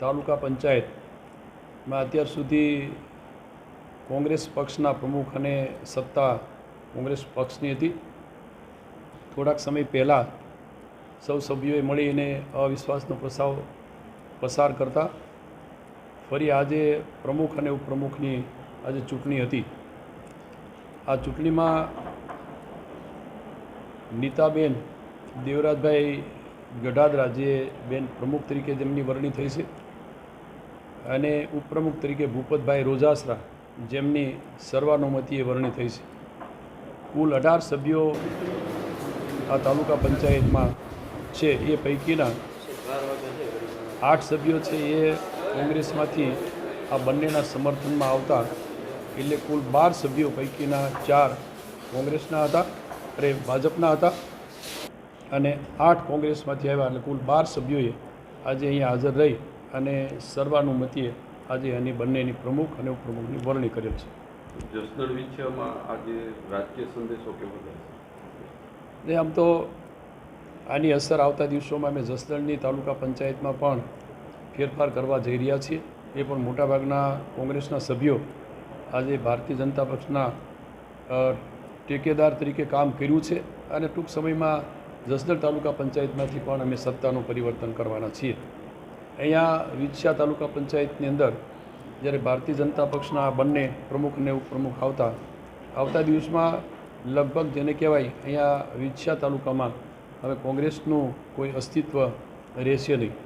તાલુકા પંચાયતમાં અત્યાર સુધી કોંગ્રેસ પક્ષના પ્રમુખ અને સત્તા કોંગ્રેસ પક્ષની હતી. થોડાક સમય પહેલાં સૌ સભ્યોએ મળીને અવિશ્વાસનો પ્રસ્તાવ પસાર કરતા. ફરી આજે પ્રમુખ અને ઉપપ્રમુખની આજે ચૂંટણી હતી. આ ચૂંટણીમાં નીતાબેન દેવરાજભાઈ ગઢાદરા રાજ્યે બેન પ્રમુખ તરીકે જેમની વરણી થઈ છે અને ઉપપ્રમુખ તરીકે ભૂપતભાઈ રોજાસરા જેમની સર્વાનુમતિએ વરણી થઈ છે. કુલ અઢાર સભ્યો આ તાલુકા પંચાયતમાં છે. એ પૈકીના આઠ સભ્યો છે. એ કોંગ્રેસમાંથી આ બંનેના સમર્થનમાં આવતા એટલે કુલ બાર સભ્યો પૈકીના ચાર કોંગ્રેસના હતા અરે ભાજપના હતા. અને આઠ કોંગ્રેસમાંથી આવ્યા એટલે કુલ બાર સભ્યોએ આજે અહીંયા હાજર રહી અને સર્વાનુમતિએ આજે એની બંનેની પ્રમુખ અને ઉપપ્રમુખની વરણી કરેલ છે. જસદણ વિછિયામાં આજે રાજકીય સંદેશો કેવો રહેશે ને આમ તો આની અસર આવતા દિવસોમાં અમે જસદણની તાલુકા પંચાયતમાં પણ ફેરફાર કરવા જઈ રહ્યા છીએ. એ પણ મોટાભાગના કોંગ્રેસના સભ્યો આજે ભારતીય જનતા પક્ષના ટેકેદાર તરીકે કામ કર્યું છે અને ટૂંક સમયમાં જસદણ તાલુકા પંચાયતમાંથી પણ અમે સત્તાનું પરિવર્તન કરવાના છીએ. અહીંયા વિછિયા તાલુકા પંચાયતની અંદર જ્યારે ભારતીય જનતા પક્ષના બંને પ્રમુખ અને ઉપપ્રમુખ આવતા આવતા દિવસમાં લગભગ જેને કહેવાય અહીંયા વિછિયા તાલુકામાં હવે કોંગ્રેસનું કોઈ અસ્તિત્વ રહેશે નહીં.